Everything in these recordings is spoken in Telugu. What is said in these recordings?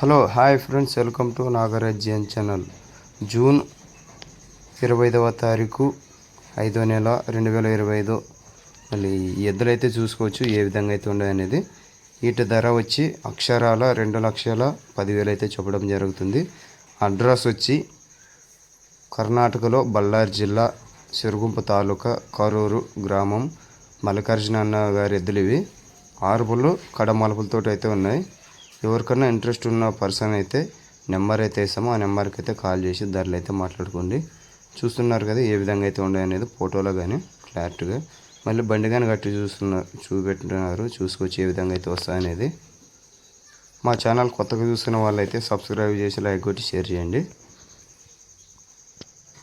Hello hi friends welcome to Nagarajyan channel. June ఇరవై ఐదవ తారీఖు ఐదో నెల రెండు వేల ఇరవై ఐదు. మళ్ళీ ఎద్దులైతే చూసుకోవచ్చు ఏ విధంగా అయితే ఉండే అనేది. వీటి ధర వచ్చి అక్షరాల రెండు లక్షల పదివేలు అయితే చెప్పడం జరుగుతుంది. అడ్రస్ వచ్చి కర్ణాటకలో బళ్ళారి జిల్లా సిరుగుంప తాలూకా కరూరు గ్రామం మల్లికార్జున అన్న గారి ఎద్దులు ఇవి. ఆరుపులు పుల్లు కడ మలుపులతో అయితే ఉన్నాయి. ఎవరికన్నా ఇంట్రెస్ట్ ఉన్న పర్సన్ అయితే నెంబర్ అయితే ఇస్తామో ఆ నెంబర్కి అయితే కాల్ చేసి ధరలు అయితే మాట్లాడుకోండి. చూస్తున్నారు కదా ఏ విధంగా అయితే ఉన్నాయి అనేది ఫోటోలో కానీ క్లారిటీగా. మళ్ళీ బండి కానీ కట్టి చూస్తున్నారు చూపెట్టున్నారు చూసుకొచ్చి ఏ విధంగా అయితే వస్తాయనేది మా ఛానల్ కొత్తగా చూస్తున్న వాళ్ళైతే సబ్స్క్రైబ్ చేసి లైక్ కొట్టి షేర్ చేయండి.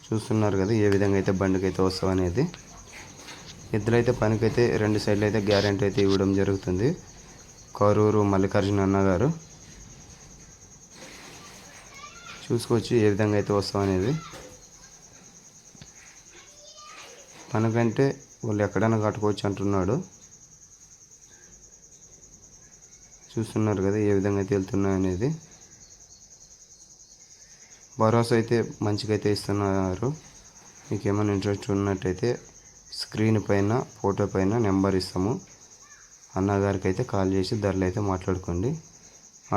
చూస్తున్నారు కదా ఏ విధంగా అయితే బండికి అయితే వస్తామనేది అనేది. ఎద్దులైతే పనికైతే రెండు సైడ్లు అయితే గ్యారెంటీ అయితే ఇవ్వడం జరుగుతుంది. కరూరు మల్లికార్జున అన్న గారు. చూసుకోవచ్చు ఏ విధంగా అయితే వస్తాం అనేది. పనికంటే వాళ్ళు ఎక్కడైనా కట్టుకోవచ్చు అంటున్నాడు. చూస్తున్నారు కదా ఏ విధంగా అయితే వెళ్తున్నాయి అనేది. భరోసా అయితే మంచిగా అయితే ఇస్తున్నారు. మీకు ఏమైనా ఇంట్రెస్ట్ ఉన్నట్టయితే స్క్రీన్ పైన ఫోటో పైన నెంబర్ ఇస్తాము. అన్నగారికి అయితే కాల్ చేసి ధరలు అయితే మాట్లాడుకోండి.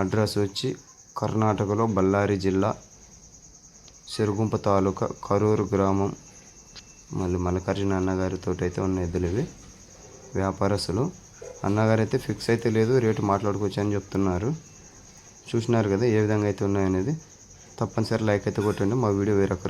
అడ్రస్ వచ్చి కర్ణాటకలో బళ్ళారి జిల్లా సిరుగుంప తాలూకా కరూరు గ్రామం. మళ్ళీ మల్లికార్జున అన్నగారితో అయితే ఉన్న ఎద్దులు ఇవి. వ్యాపారస్తులు. అన్నగారు అయితే ఫిక్స్ అయితే లేదు రేటు మాట్లాడుకోవచ్చు అని చెప్తున్నారు. చూసినారు కదా ఏ విధంగా అయితే ఉన్నాయనేది. తప్పనిసరి లైక్ అయితే కొట్టండి మా వీడియో వేరొకరు